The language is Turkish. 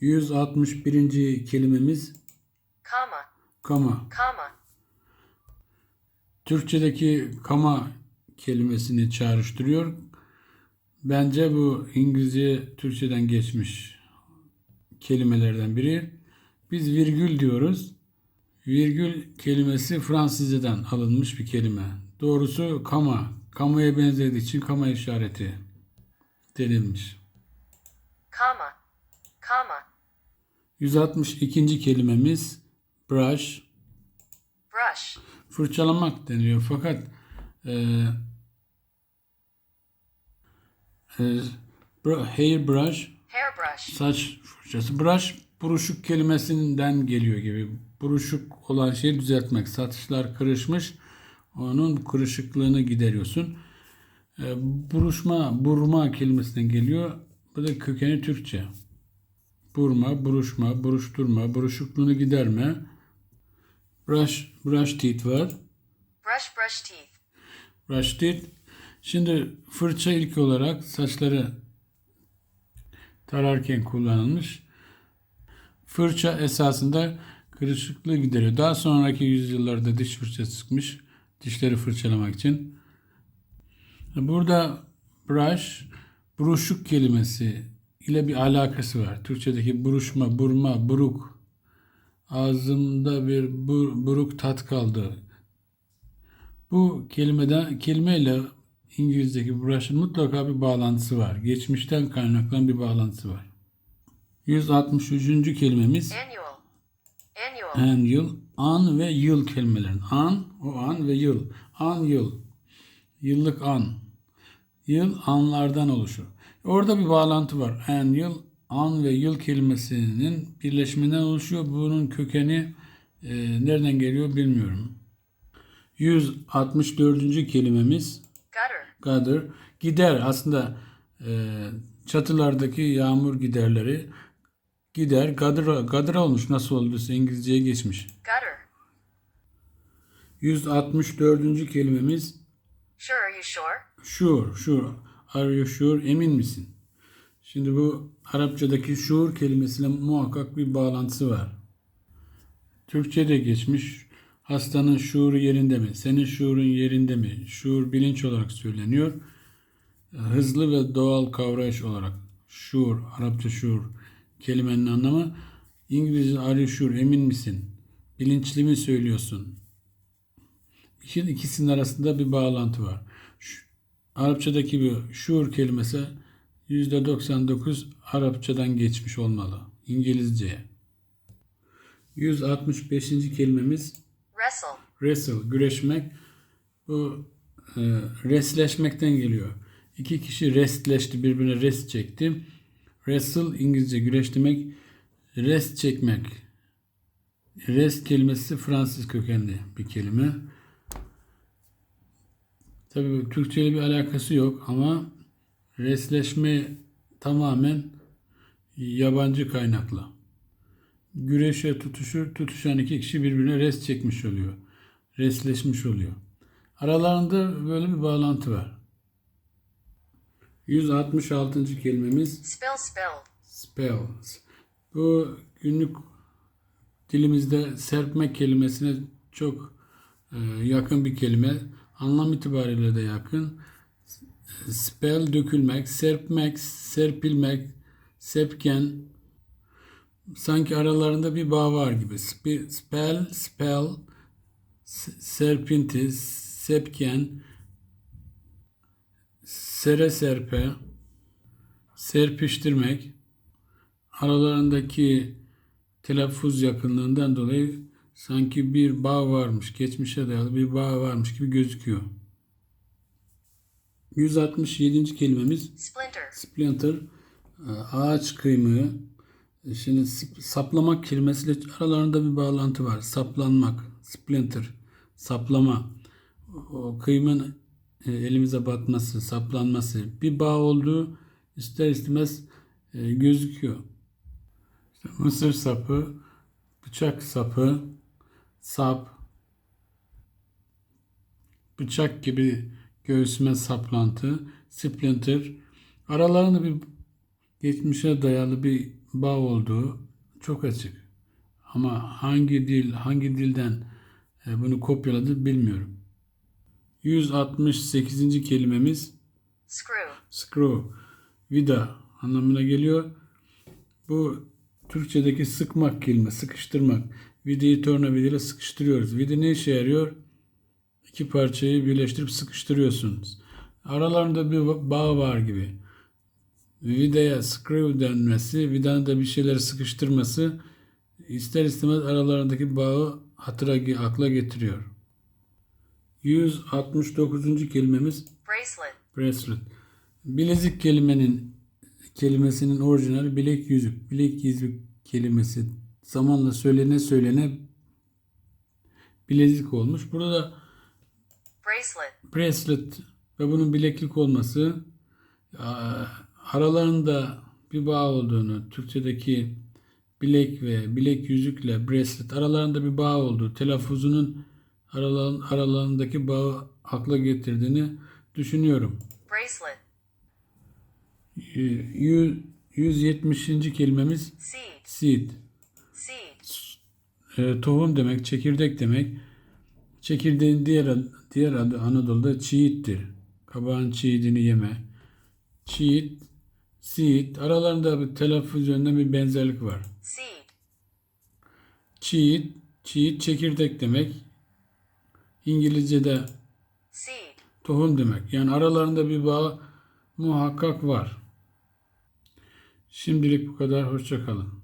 161. kelimemiz comma, kama. comma, Türkçedeki kama kelimesini çağrıştırıyor. Bence bu İngilizce Türkçeden geçmiş kelimelerden biri. Biz virgül diyoruz. Virgül kelimesi Fransızcadan alınmış bir kelime. Doğrusu kama. Kamaya benzediği için kama işareti denilmiş. comma, 162. kelimemiz brush. brush, fırçalamak deniliyor. Fakat e, e, hair brush hairbrush, saç fırçası. Brush buruşuk kelimesinden geliyor gibi. Buruşuk olan şeyi düzeltmek. Saçlar kırışmış. Onun kırışıklığını gideriyorsun. E, buruşma, burma kelimesinden geliyor. Bu da kökeni Türkçe. Burma, buruşma, buruşturma, buruşukluğunu giderme. Brush, brush teeth var. brush, brush teeth, Brush teeth. Şimdi fırça ilk olarak saçları tararken kullanılmış. Fırça esasında kırışıklığı gideriyor. Daha sonraki yüzyıllarda diş fırçası çıkmış. Dişleri fırçalamak için. Burada brush, buruşuk kelimesi ile bir alakası var. Türkçedeki buruşma, burma, buruk. Ağzımda bir bur- buruk tat kaldı. Bu kelimeden kelimeyle İngilizce'deki brush'ın mutlaka bir bağlantısı var. Geçmişten kaynaklanan bir bağlantısı var. 163. kelimemiz annual, annual, annual, an ve yıl kelimelerin. An, o an ve yıl. An, yıl. Yıllık an. Yıl anlardan oluşur. Orada bir bağlantı var. Annual, an ve yıl kelimesinin birleşiminden oluşuyor. Bunun kökeni e, nereden geliyor bilmiyorum. 164. kelimemiz gutter, Gather gider aslında e, çatılardaki yağmur giderleri gider gather, gather olmuş nasıl olduysa İngilizceye geçmiş. gutter, 164. kelimemiz sure, you sure? sure, sure. Are you sure? Emin misin? Şimdi bu Arapçadaki sure kelimesiyle muhakkak bir bağlantısı var. Türkçe'de geçmiş. Hastanın şuuru yerinde mi? Senin şuurun yerinde mi? Şuur bilinç olarak söyleniyor. Hızlı ve doğal kavrayış olarak. Şuur, Arapça şuur kelimenin anlamı. İngilizce are you sure? Emin misin? Bilinçli mi söylüyorsun? İki, ikisinin arasında bir bağlantı var. Arapçadaki bir şuur kelimesi %99 Arapçadan geçmiş olmalı. İngilizceye. 165. kelimemiz Wrestle, wrestle, güreşmek. Bu e, restleşmekten geliyor. İki kişi restleşti, birbirine rest çekti. Wrestle İngilizce güreş demek. Rest çekmek. Rest kelimesi Fransız kökenli bir kelime. Tabii Türkçe ile bir alakası yok ama restleşme tamamen yabancı kaynaklı. Güreşe tutuşur, tutuşan iki kişi birbirine rest çekmiş oluyor. Restleşmiş oluyor. Aralarında böyle bir bağlantı var. 166. kelimemiz spill, spill, spells. Bu günlük dilimizde serpmek kelimesine çok e, yakın bir kelime. Anlam itibariyle de yakın. Spell dökülmek, serpmek, serpilmek, sepken sanki aralarında bir bağ var gibi. Spe- Spell, spell, serpinti, sepken, sere serpe, serpiştirmek, aralarındaki telaffuz yakınlığından dolayı sanki bir bağ varmış, geçmişe dayalı bir bağ varmış gibi gözüküyor. 167. kelimemiz splinter, splinter, e, ağaç kıymığı. E, Şimdi saplamak kelimesiyle aralarında bir bağlantı var. Saplanmak, splinter, saplama. O kıyımın e, elimize batması, saplanması. Bir bağ olduğu ister istemez gözüküyor. İşte mısır sapı, bıçak sapı, sap, bıçak gibi göğsüme saplantı, splinter. Aralarında bir geçmişe dayalı bir bağ olduğu çok açık. Ama hangi dil, hangi dilden e, bunu kopyaladı bilmiyorum. 168. kelimemiz Screw. screw, vida anlamına geliyor. Bu Türkçedeki sıkmak kelime, sıkıştırmak. Vidayı tornavida ile sıkıştırıyoruz. Vida ne işe yarıyor? İki parçayı birleştirip sıkıştırıyorsunuz. Aralarında bir bağ var gibi. Vidaya screw denmesi, vidanın da bir şeyleri sıkıştırması ister istemez aralarındaki bağı hatıra akla getiriyor. 169. kelimemiz Bracelet. Bracelet. Bilezik kelimenin kelimesinin orijinali bilek yüzük. Bilek yüzük kelimesi zamanla söylene söylene bilezik olmuş. Burada da Bracelet. bracelet ve bunun bileklik olması aralarında bir bağ olduğunu, Türkçedeki bilek ve bilek yüzükle bracelet aralarında bir bağ olduğu, telaffuzunun aralan- aralarındaki bağı akla getirdiğini düşünüyorum. Bracelet. Yüz- 170. kelimemiz Seed. seed. E, tohum demek, çekirdek demek. Çekirdeğin diğer adı, diğer adı Anadolu'da çiğittir. Kabağın çiğidini yeme. Çiğit, seed. Aralarında bir telaffuz yönünde bir benzerlik var. Seed. Çiğit, çiğit çekirdek demek. İngilizce'de Seed. tohum demek. Yani aralarında bir bağ muhakkak var. Şimdilik bu kadar. Hoşça kalın.